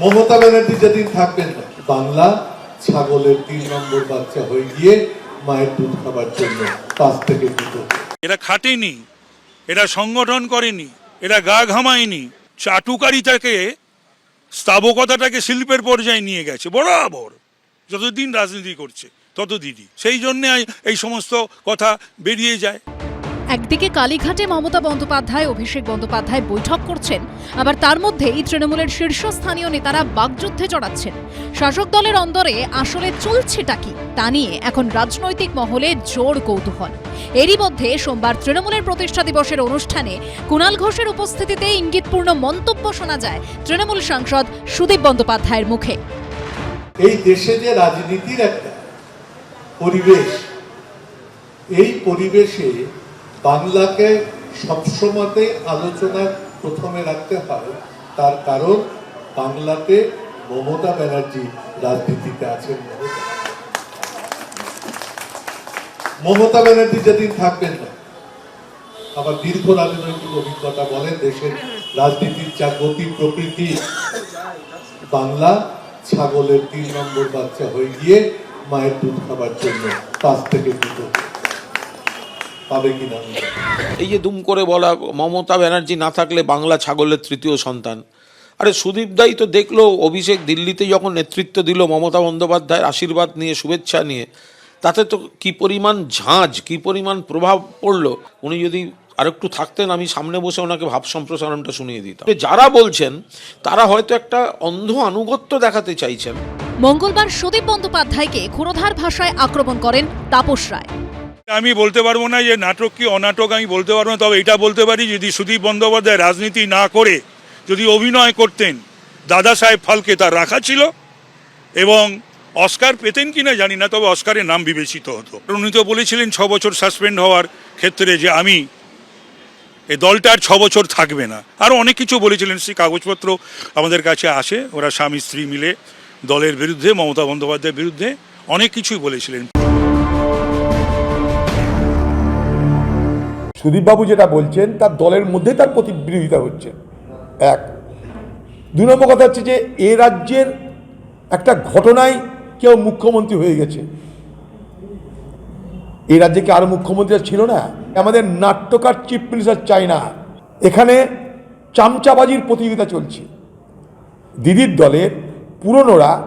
মমতা ব্যানার্জি যেদিন থাকবেন, বাংলা ছাগলের তিন নম্বর বাচ্চা হয়ে গিয়ে মায়ের দুধ খাবার জন্য পাঁচ থেকে দুটো। এরা খাটেনি, এরা সংগঠন করেনি, এরা গা ঘামায়নি, চাটুকারিতাকে স্থাবকতাটাকে শিল্পের পর্যায়ে নিয়ে গেছে, বরাবর। যতদিন রাজনীতি করছে ততদিনই সেই জন্যে এই সমস্ত কথা বেরিয়ে যায়। একদিকে কালীঘাটে মমতা বন্দ্যোপাধ্যায়, অভিষেক বন্দ্যোপাধ্যায় বৈঠক করছেন। আবার তার মধ্যেই তৃণমূলের শীর্ষস্থানীয় নেতারা বাগযুদ্ধে জড়াচ্ছেন। শাসক দলের অন্দরে আসলে চলছেটা কি, তা নিয়ে এখন রাজনৈতিক মহলে জোর কৌতূহল। এরই মধ্যে সোমবার তৃণমূলের প্রতিষ্ঠা দিবসের অনুষ্ঠানে কুণাল ঘোষের উপস্থিতিতে ইঙ্গিতপূর্ণ মন্তব্য শোনা যায় তৃণমূল সাংসদ সুদীপ বন্দ্যোপাধ্যায়ের মুখে। এই দেশে যে রাজনীতির একটা পরিবেশ, এই পরিবেশে বাংলাকে সবসময়তে আলোচনার প্রথমে রাখতে হয়। তার কারণ, বাংলাতে মমতা ব্যানার্জি রাজনীতিতে আছেন মমতা। ব্যানার্জি যেদিন থাকবেন না। আমার দীর্ঘ রাজনৈতিক অভিজ্ঞতা বলেন দেশের রাজনীতির যা গতি প্রকৃতি। বাংলা ছাগলের তিন নম্বর বাচ্চা হয়ে গিয়ে মায়ের দুধ খাবার জন্য পাঁচ থেকে দুটো পাবে কিনা। এই যে দুম করে বলা মমতা ব্যানার্জি না থাকলে বাংলা ছাগলের তৃতীয় সন্তান। আরে সুদীপ দাই তো দেখল অভিষেক দিল্লিতে যখন নেতৃত্ব দিল মমতা বন্দ্যোপাধ্যায়ের আশীর্বাদ নিয়ে শুভেচ্ছা নিয়ে তাতে তো কি পরিমাণ ঝাঁঝ কি পরিমাণ প্রভাব পড়ল? উনি যদি আরেকটু থাকতেন আমি সামনে বসে ওনাকে ভাব সম্প্রসারণটা শুনিয়ে দিতাম। যারা বলছেন তারা হয়তো একটা অন্ধ আনুগত্য দেখাতে চাইছেন। মঙ্গলবার সুদীপ বন্দ্যোপাধ্যায়কে ক্ষুরধার ভাষায় আক্রমণ করেন তাপস রায়। আমি বলতে পারব না যে নাটক কি অনাটক আমি বলতে পারব না, তবে এটা বলতে পারি, যদি সুদীপ বন্দ্যোপাধ্যায় রাজনীতি না করে, যদি অভিনয় করতেন, দাদা সাহেব ফালকে তার রাখা ছিল, এবং অস্কার পেতেন কি না জানি না, তবে অস্কারের নাম বিবেচিত হতো। উনি তো বলেছিলেন ছ বছর সাসপেন্ড হওয়ার ক্ষেত্রে যে আমি এই দলটা আর ছ বছর থাকবে না। আরও অনেক কিছু বলেছিলেন, সেই কাগজপত্র আমাদের কাছে আসে, ওরা স্বামী স্ত্রী মিলে দলের বিরুদ্ধে, মমতা বন্দ্যোপাধ্যায়ের বিরুদ্ধে অনেক কিছুই বলেছিলেন। সুদীপবাবু যেটা বলছেন, তার দলের মধ্যে তার প্রতিবিরোধিতা হচ্ছে। এক। দু নম্বর কথা হচ্ছে যে, এ রাজ্যের একটা ঘটনায় কেউ মুখ্যমন্ত্রী হয়ে গেছে। এই রাজ্যে কি আরও মুখ্যমন্ত্রী ছিল না? আমাদের নাট্যকার চিফ মিনিস্টার চাই না। এখানে চামচাবাজির প্রতিযোগিতা চলছে। দিদির দলের পুরনোরা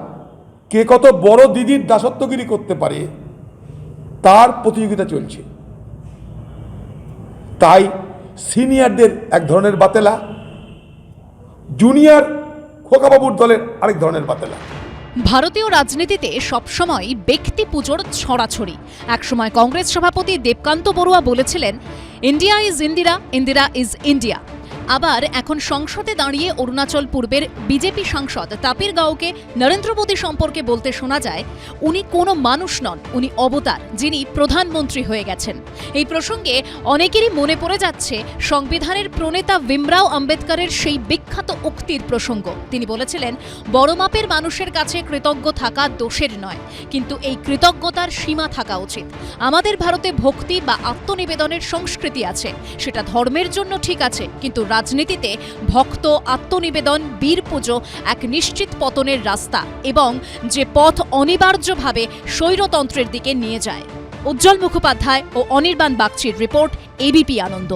কে কত বড় দিদির দাসত্বগিরি করতে পারে, তার প্রতিযোগিতা চলছে। তাই সিনিয়রদের এক ধরনের বাতেলা, জুনিয়র খোকাবাবুর দলের আরেক ধরনের বাতেলা। ভারতীয় রাজনীতিতে সবসময় ব্যক্তি পুজোর ছড়াছড়ি। একসময় কংগ্রেস সভাপতি দেবকান্ত বড়ুয়া বলেছিলেন, India is Indira Indira is India. আবার এখন সংসদে দাঁড়িয়ে অরুণাচল পূর্বের বিজেপি সাংসদ তাপির গাঁওকে নরেন্দ্র মোদী সম্পর্কে বলতে শোনা যায়, উনি কোনো মানুষ নন, উনি অবতার, যিনি প্রধানমন্ত্রী হয়ে গেছেন। এই প্রসঙ্গে অনেকেরই মনে পড়ে যাচ্ছে, সংবিধানের প্রণেতা ভীমরাও আম্বেদকরের সেই বিখ্যাত উক্তির প্রসঙ্গ। তিনি বলেছিলেন, বড় মাপের মানুষের কাছে কৃতজ্ঞ থাকা দোষের নয়, কিন্তু এই কৃতজ্ঞতার সীমা থাকা উচিত। আমাদের ভারতে ভক্তি বা আত্মনিবেদনের সংস্কৃতি আছে, সেটা ধর্মের জন্য ঠিক আছে, কিন্তু রাজনীতিতে ভক্ত আত্মনিবেদন, বীর পুজো এক নিশ্চিত পতনের রাস্তা এবং যে পথ অনিবার্যভাবে স্বৈরতন্ত্রের দিকে নিয়ে যায়। উজ্জ্বল মুখোপাধ্যায় ও অনির্বাণ বাগচির রিপোর্ট এবিপি আনন্দ।